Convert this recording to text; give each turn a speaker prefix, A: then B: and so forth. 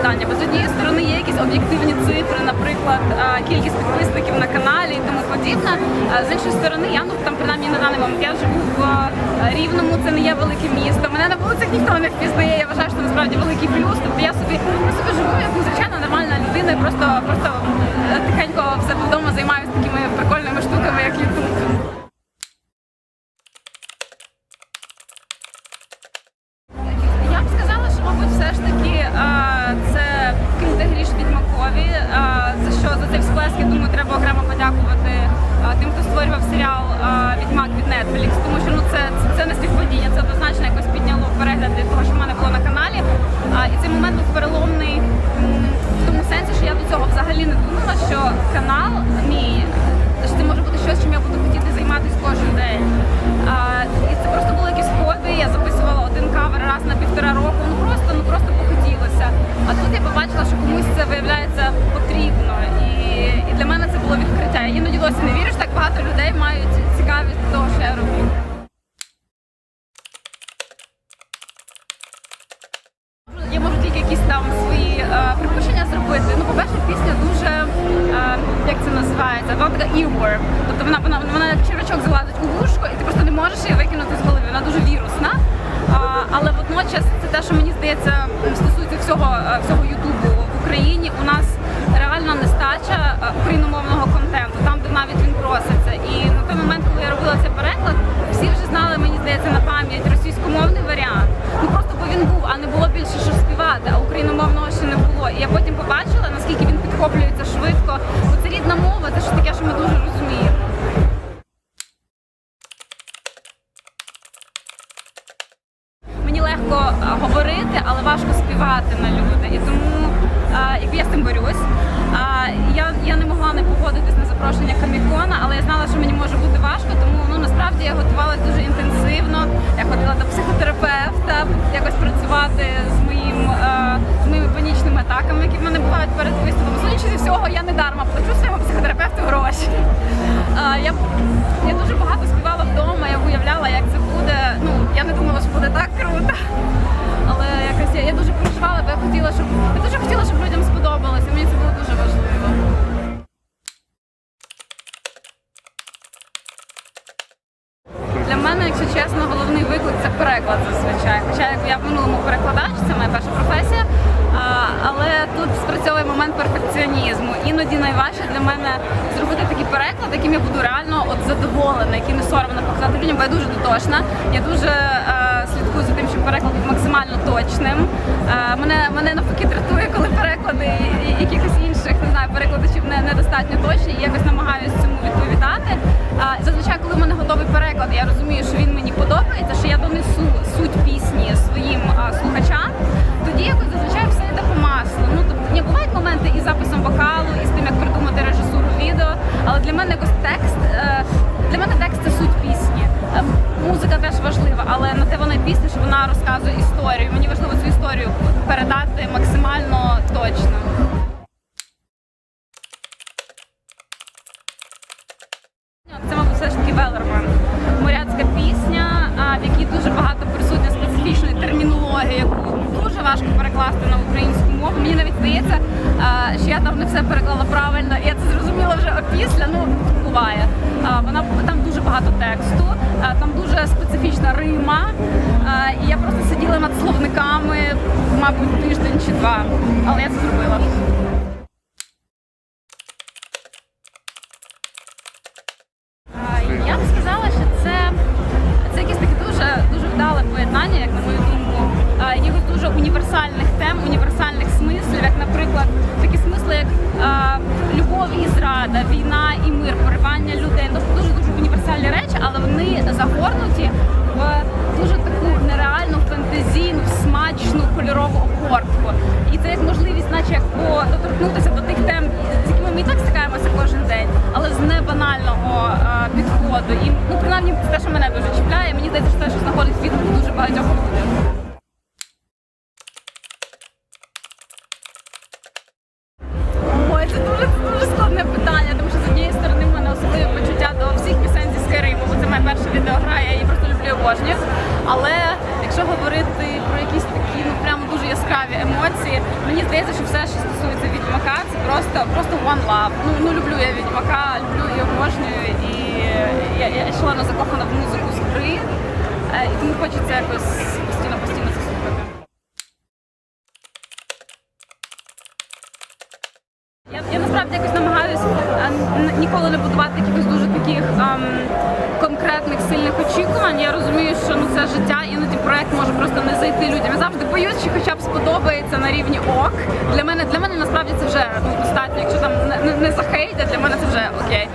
A: питання, бо з однієї сторони є якісь об'єктивні цифри, наприклад, кількість підписників на каналі і тому подібне. З іншої сторони, я ну там принаймні на даний момент я живу в Рівному, це не є велике місто. Мене на вулицях ніхто не впізнає. Я вважаю, що насправді великий плюс. Тобто я собі я собі живу як ну, звичайно нормальна людина, просто просто людей мають цікавість до того, що я роблю. Я можу тільки якісь там свої е, припущення зробити. Ну, по-перше, пісня дуже е, як це називається? Вона така earworm. Тобто вона вона вона червячок залазить у вушко, і ти просто не можеш її викинути з голови. Вона дуже вірусна. А, але водночас це те, що мені здається стосується всього е, всього Ютубу в Україні. У нас реальна нестача е, я потім побачила, наскільки він підхоплюється швидко. Бо це рідна мова, це щось таке, що ми дуже розуміємо. Мені легко говорити, але важко співати на люди. І тому якби я з цим борюсь. Е, Я, я не могла не погодитись на запрошення Камікона, але я знала, що мені може бути важко, тому ну насправді я готувалася дуже інтенсивно. Я ходила до психотерапевта, виступом. Судячи всього, я не дарма плачу своєму психотерапевту гроші. Я, я дуже багато співала вдома, я уявляла, як це буде. Ну я не думала, що буде так круто. Але якось я, я дуже переживала, бо я хотіла, щоб я дуже хотіла, щоб людям сподобалося. Мені це було дуже важливо. Для мене, якщо чесно, головний виклик це переклад зазвичай. Хоча як я в минулому перекладач, це моя перша професія. Але тут перфекціонізму. Іноді найважче для мене зробити такий переклад, яким я буду реально от задоволена, який не соромно показати людям, бо я дуже дотошна. Я дуже е, слідкую за тим, щоб переклад був максимально точним. Е, мене, мене навпаки дратує, коли переклади якихось інших не знаю, перекладачів не, недостатньо точні, і якось намагаюся цьому відповідати. А, зазвичай, коли в мене готовий переклад, я розумію, що він мені подобається, що я донесу суть пісні своїм а, слухачам. Відео. Але для мене якось текст е, для мене текст це суть пісні. Е, Музика теж важлива, але на те вона пісня, що вона розказує історію. Мені важливо цю історію передати максимально точно. Це, мабуть, все ж таки Велерман. Моряцька пісня, в якій дуже багато присутня специфічної термінології, яку дуже важко перекласти на українську мову. Мені навіть здається, що я там не все переклала правильно. Я це зрозуміла вже опісля. Ну буває. Вона там дуже багато тексту, там дуже специфічна рима. І я просто сиділа над словниками, мабуть, тиждень чи два. Але я це зробила. Я б сказала, що це, якесь таке дуже, вдале поєднання, як на мою думку, якихось дуже універсальних тем, смислів, як, наприклад, такі смисли, як а, любов і зрада, війна і мир, поривання людей. Тобто дуже дуже універсальні речі, але вони загорнуті в дуже таку нереальну фентезійну, смачну кольорову обгортку. І це як можливість, наче як доторкнутися до тих тем, з якими ми і так стикаємося кожен день, але з небанального е, підходу. І ну принаймні це те, що мене дуже чіпляє. Мені здається, що це що знаходить відгук дуже багатьох людей. Але якщо говорити про якісь такі ну прямо дуже яскраві емоції, мені здається, що все, що стосується відьмака, це просто, просто One Love. Ну, ну люблю я Відьмака, люблю і обожнюю. І я, я шалено закохана в музику з гри. Е, І тому хочеться якось постійно постійно це слухати. Я, я насправді якось намагаюся ніколи не будувати якихось дуже таких ем, конкретних сильних очікувань. Я розумію, що ну це життя, іноді проект може просто не зайти людям. Я завжди боюсь, що хоча б сподобається на рівні ок. Для мене для мене насправді це вже ну, достатньо. Якщо там не, не, захейтять, для мене це вже окей.